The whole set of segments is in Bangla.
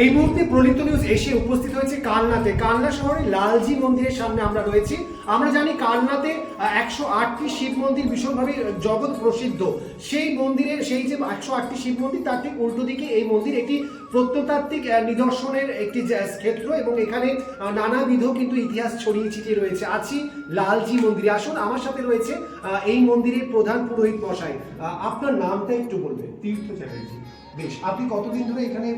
এই মুহূর্তে প্রলিত নিউজ এসে উপস্থিত হয়েছে কালনাতে। কালনা শহরে লালজি মন্দিরের সামনে আমরা রয়েছি। আমরা জানি কালনাতে একশো আটটি শিব মন্দির ভীষণভাবে জগৎ প্রসিদ্ধ। সেই মন্দিরের, সেই যে একশো আটটি শিব মন্দির, তার ঠিক উল্টো দিকে এই মন্দির একটি প্রত্নতাত্ত্বিক নিদর্শনের একটি ক্ষেত্র এবং এখানে নানাবিধ কিন্তু ইতিহাস ছড়িয়ে ছিটিয়ে রয়েছে। আছি লালজি মন্দিরে। আসুন, আমার সাথে রয়েছে এই মন্দিরের প্রধান পুরোহিত মশাই। আপনার নামটা একটু বলবেন। তীর্থ চ্যাটার্জি। বেশ আপনি কতদিন ধরে এখানে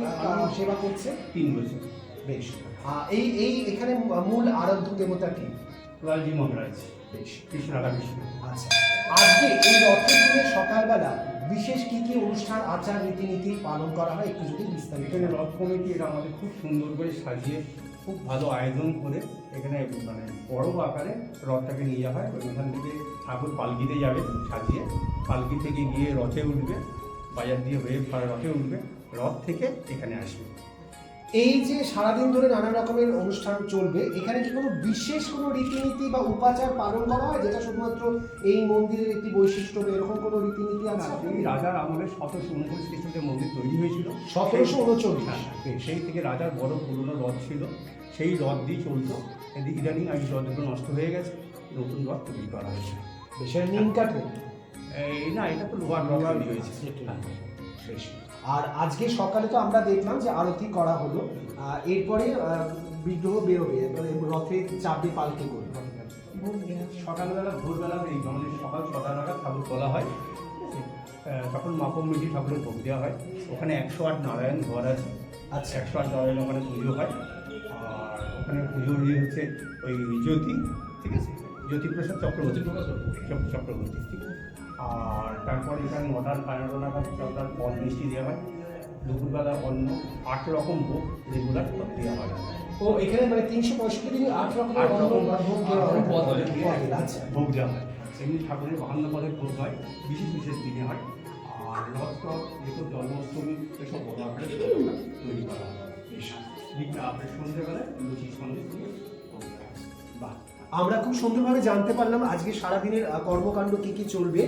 সেবা করছেন? তিন বছর। বেশ এই এই এখানে মূল আরাধ্য দেবতা কি? লালজি মহারাজ বেশ। কৃষ্ণ কৃষ্ণ। আচ্ছা আজকে এই রথের দিনে সকালবেলা বিশেষ কি কি অনুষ্ঠান আচার রীতিনীতি পালন করা হয়? একটু যদি বিস্তারিত এখানে রথ কমিটি এটা আমাদের খুব সুন্দর করে সাজিয়ে খুব ভালো আয়োজন করে এখানে মানে বড় আকারে রথটাকে নিয়ে যাওয়া হয়। ওইখান থেকে ঠাকুর পালকিতে যাবে সাজিয়ে পালকি থেকে গিয়ে রথে উঠবে। বাজার দিয়ে হয়ে রথে উঠবে রথ থেকে এখানে আসবে। এই যে সারাদিন ধরে নানা রকমের অনুষ্ঠান চলবে এখানে কি কোনো বিশেষ কোনো রীতিনীতি বা উপাচার পালন করা হয় যেটা শুধুমাত্র এই মন্দিরের একটি বৈশিষ্ট্য বা এরকম কোনো রীতিনীতি আছে? এই রাজার আমলে সতেরোশো উনত্রিশ খ্রিস্টাব্দে মন্দির তৈরি হয়েছিল। সতেরোশো উনচল্লিশ। হ্যাঁ, সেই থেকে রাজার বড় পুরনো রথ ছিল। সেই রথ দিয়ে চলতো। কিন্তু ইদানিং আজ রথগুলো নষ্ট হয়ে গেছে। নতুন রথ তৈরি করা হয়েছে। বেশের নিম কাঠে এই না এটা তো লোহার হয়েছে। হ্যাঁ। আর আজকে সকালে তো আমরা দেখলাম যে আরতি করা হলো। এরপরে আহ, বিগ্রহ বেরোবে রথে চাপবে পালকি করে সকালবেলা ভোরবেলা এই আমাদের সকাল ছটা নাগাদ ঠাকুর তোলা হয়। আহ, তখন মাপম মিটি ঠাকুরের ভোগ দেওয়া হয়। ওখানে একশো আট নারায়ণ ঘর আছে। আচ্ছা। একশো আট নারায়ণ ওখানে পুজো হয়। আর ওখানে পুজোর ইয়ে হচ্ছে ওই জ্যোতি ঠিক আছে? জ্যোতিপ্রসাদ চক্রবর্তী। চক্রবর্তী ঠিক আছে? আর তারপর এখানে নটার নটা নাগাদ আপনার ফল মিষ্টি দেওয়া হয়। দুপুরবেলা অন্য আট রকম ভোগ রেগুলার দেওয়া হয়। ও এখানে মানে তিনশো পঁয়ষট্টি দিনে আট রকমের আট রকম ভোগ দেওয়া হয়। আচ্ছা। ভোগ দেওয়া হয়। এমনি ঠাকুরের বাহান্ন পদের ভোগ হয় বিশেষ বিশেষ দিনে হয়। আর রথ যেসব জন্মাষ্টমী এসব আকারে তৈরি করা হয়। বেশ দিকটা আপনার সন্ধ্যেবেলায় লুচির সঙ্গে আমরা খুব সুন্দরভাবে জানতে পারলাম আজকে সারাদিনের কর্মকাণ্ড কি কি চলবে।